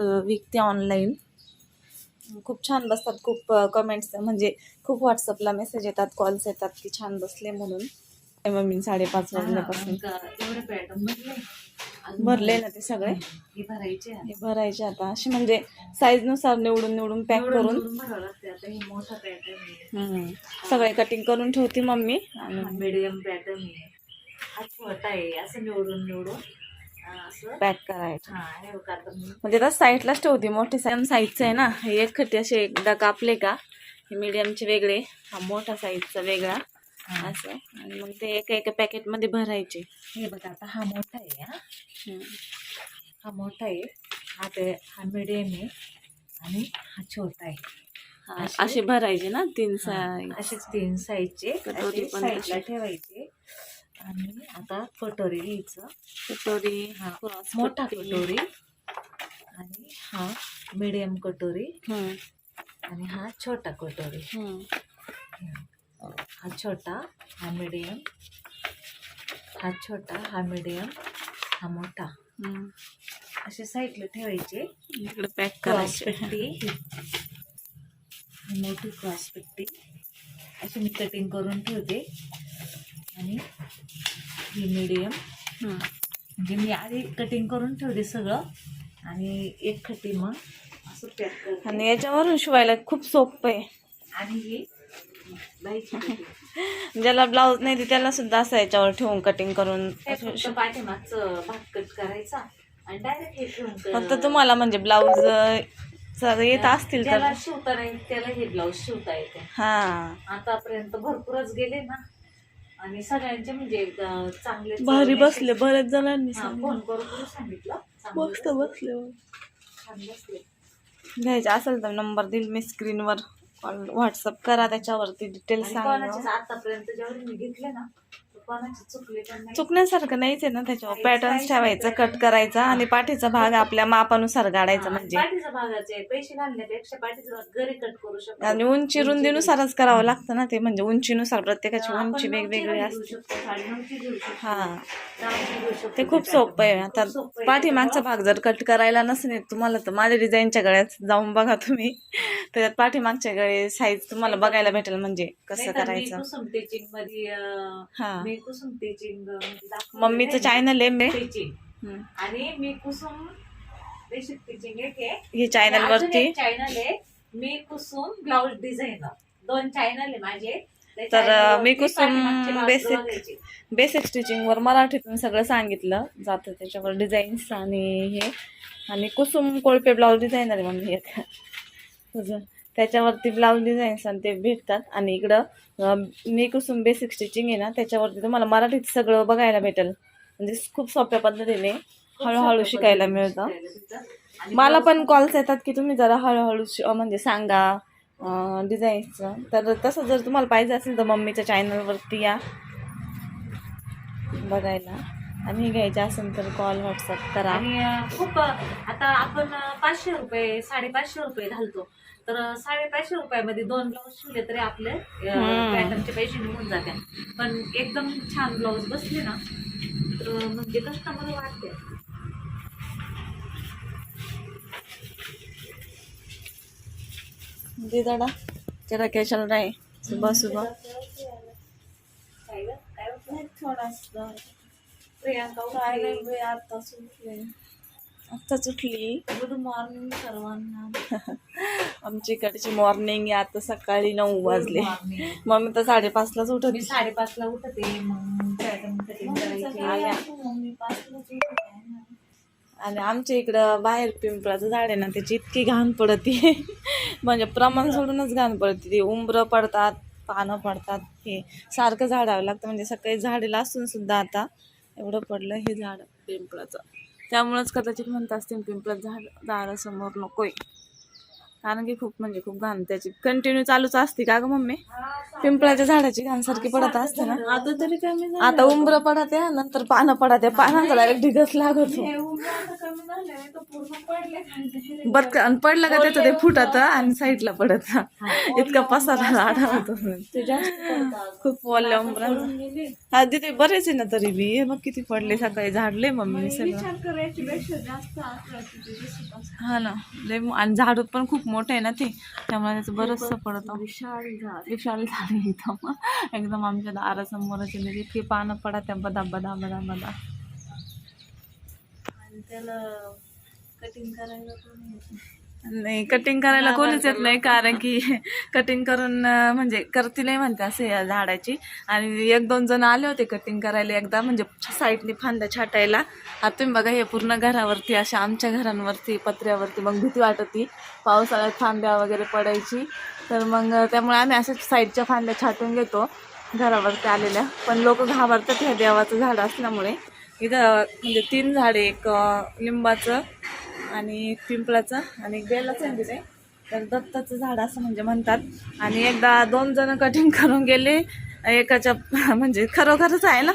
विकते ऑनलाईन खूप छान बसतात खूप कमेंट्स म्हणजे खूप व्हॉट्सअपला मेसेज येतात कॉल्स येतात की छान बसले म्हणून. मम्मी साडेपाच वाजल्यापासून. भरले. ना ते सगळे? भरायचे भरायचे आता. असे म्हणजे साईजनुसार निवडून निवडून पॅक करून. सगळे कटिंग करून ठेवते मम्मी. मीडियम पॅटर्न आहे. हा छोटा आहे असं निवडून निवडून. पॅक करायचं. म्हणजे आता साईडलाच ठेवते मोठे साईज साईजचं आहे ना. हे एक खट्टे असे एकदा कापले का हे मीडियमचे वेगळे हा मोठा साईजचा वेगळा. असं. आणि मग ते एका एका पॅकेटमध्ये भरायचे. हे बघा आता हा मोठा आहे हा. हा मोठा आहे. हा ते हा मीडियम आहे. आणि हा छोटा आहे. हा, असे? भरायचे ना तीन साईज असेच तीन साईजचे. ठेवायचे. आणि आता कटोरी घ्यायचं. कटोरी. हा मोठा. कटोरी. आणि हा मीडियम कटोरी. आणि हा छोटा कटोरी. हा. छोटा हा मीडियम हा छोटा हा मीडियम हा मोठा. असे साईडला ठेवायचे. इकडे पॅक करायचे. ही मोठी क्रॉस पट्टी. अशी मी कटिंग करून ठेवते. आणि ही मीडियम. म्हणजे मी आधी कटिंग करून ठेवते सगळं आणि एक खटी मग असं पॅक करते. आणि याच्यावरून शिवायला खूप सोपं आहे. आणि ही ज्याला ब्लाऊज नाही ते त्याला सुद्धा असं याच्यावर ठेवून कटिंग करून पाठीमागचं भाग कट करायचा आणि डायरेक्ट ठेवून क- फक्त तुम्हाला म्हणजे ब्लाऊज येत असतील तर. शिवता नाही त्याला हे ब्लाऊज शिवता येते. हा. आतापर्यंत भरपूरच गेले ना. आणि सगळ्यांचे म्हणजे चांगले भारी बसले बरेच जणांनी हा, सांगितलं. फोन करून सांगितलं. मस्त बसले. घ्यायचे असेल तर नंबर देईल मी स्क्रीनवर व्हॉट्सअप करा त्याच्यावरती डिटेल आणि सांगा. कोणाचेच आतापर्यंत जेवढे मी घेतले ना चुकण्यासारखं नाहीच आहे ना त्याच्यावर. पॅटर्न ठेवायचं कट करायचा आणि पाठीचा भाग आपल्या मापानुसार हा, म्हणजे. पाठीच्या भागाचे पैसे घालण्यापेक्षा पाठीचा भाग घरी कट करू शकतो. आणि उंची रुंदीनुसारच करावं लागतं ना ते म्हणजे उंचीनुसार प्रत्येकाची उंची वेगवेगळी असते. हा. ते खूप. सोपं आहे. आता. पाठीमागचा भाग जर कट करायला नसेल तुम्हाला तर माझ्या डिझाईनच्या गळ्यात जाऊन बघा तुम्ही. त्याच्यात पाठीमागच्या गळे साईज तुम्हाला बघायला भेटेल म्हणजे कसं करायचं. हा. म्हणजे मम्मीचं. चॅनल आहे मी. Teaching hmm. आणि मी कुसुम बेसिक हे चॅनल वरती. चॅनल आहे. मी कुसुम ब्लाऊज डिझायनर दोन चॅनल आहे माझे. तर, मी कुसुम बघायचे. बेसिक स्टिचिंगवर मराठीतून सगळं सांगितलं जातं. त्याच्यावर डिझाईन्स आणि हे. आणि कुसुम कोळपे ब्लाऊज डिझायनर तुझं त्याच्यावरती ब्लाऊज डिझाईन्स आणि ते भेटतात. आणि इकडं मी कुसुम बेसिक स्टिचिंग आहे ना त्याच्यावरती तुम्हाला मराठीत सगळं बघायला भेटेल. म्हणजे खूप सोप्या पद्धतीने हळूहळू शिकायला मिळतं. मला पण कॉल्स येतात की तुम्ही जरा हळूहळू शि- म्हणजे सांगा डिझाईन्सचं तर तसं जर तुम्हाला पाहिजे असेल तर मम्मीच्या चॅनलवरती या बघायला. आणि घ्यायचं असेल तर कॉल व्हॉट्सअप करा. आणि खूप आता आपण पाचशे रुपये साडेपाचशे रुपये घालतो. तर साडेपाचशे रुपयामध्ये दोन ब्लाऊज शिवले तरी आपले. पॅटर्नचे पैसे निघून जातात पण एकदम छान ब्लाऊज बसले ना तर म्हणजे कस्टमर वाटते. दे दादा तेरा क्या चल रहा. है सुबह. सुबह? थोडा प्रियांका काय उठली. नाही बाई, आत्ताच उठले आत्ताच उठली गुड मॉर्निंग सर्वांना. आमच्या इकडची मॉर्निंग आता सकाळी नऊ वाजले. morning. मम्मी तर साडेपाचलाच उठत मी साडेपाचला उठते मग कटिंग करायची आणि आमच्या इकडं बाहेर पिंपळाचं झाड आहे ना त्याची इतकी घाण पडते. म्हणजे प्रमाण सोडूनच घाण पडते. ती उंबरं पडतात पानं पडतात हे सारखं झाडावं लागतं. म्हणजे सकाळी झाडेला असून सुद्धा आता एवढं पडलं हे झाड पिंपळाचं. त्यामुळंच कदाचित म्हणत असतील पिंपळाचं झाड दारासमोर नकोय. कारण की खूप म्हणजे खूप घाण त्याची कंटिन्यू चालूच असते का ग मम्मी पिंपळाच्या झाडाची घाण सारखी पडत असते ना आता तरी कमी. आता उंबर पडत आहे नंतर पानं पडत आहे पानांचा डायरेक्ट ढिगच लागतो हे पडले. बरं का आणि पडलं का त्याचं ते फुटत आणि साईडला पडत इतका पसारा लाडा होतो ते जास्त पडतात. खूप उंबरांचा गेले. हा तिथे बरेच आहे ना तरी बी हे बघ किती पडले सकाळी झाडले मम्मी सगळं. हा ना लय आणि झाड पण खूप मोठे आहे ना ते त्यामुळे त्याचं बरंचसं पडतं. विशाल विशाल झाड आहे एकदम एकदम आमच्या दारासमोरच आहे. म्हणजे इतकी पानं पडा त्या बदा बदा बदा बदा. आणि त्याला कटिंग करायला येत? नाही. कटिंग करायला कोणीच येत नाही कारण की कटिंग करून म्हणजे करती नाही म्हणते असे या झाडाची. आणि एक दोन जण आले होते कटिंग करायला एकदा म्हणजे साईडने फांद्या छाटायला. आता तुम्ही बघा हे पूर्ण घरावरती अशा आमच्या घरांवरती पत्र्यावरती मग भीती वाटती पावसाळ्यात फांद्या वगैरे पडायची. तर मग त्यामुळे आम्ही अशाच साईडच्या फांद्या छाटून घेतो घरावरती आलेल्या. पण लोक घाबरतात ह्या देवाचं झाड असल्यामुळे. इथं म्हणजे तीन झाडे एक लिंबाचं आणि एक पिंपळाचं आणि एक बेलाचं आहे तिथे. तर दत्ताचं झाड असं म्हणजे म्हणतात. आणि एकदा दोन जण कटिंग करून गेले. एकाच्या म्हणजे खरोखरच आहे ना?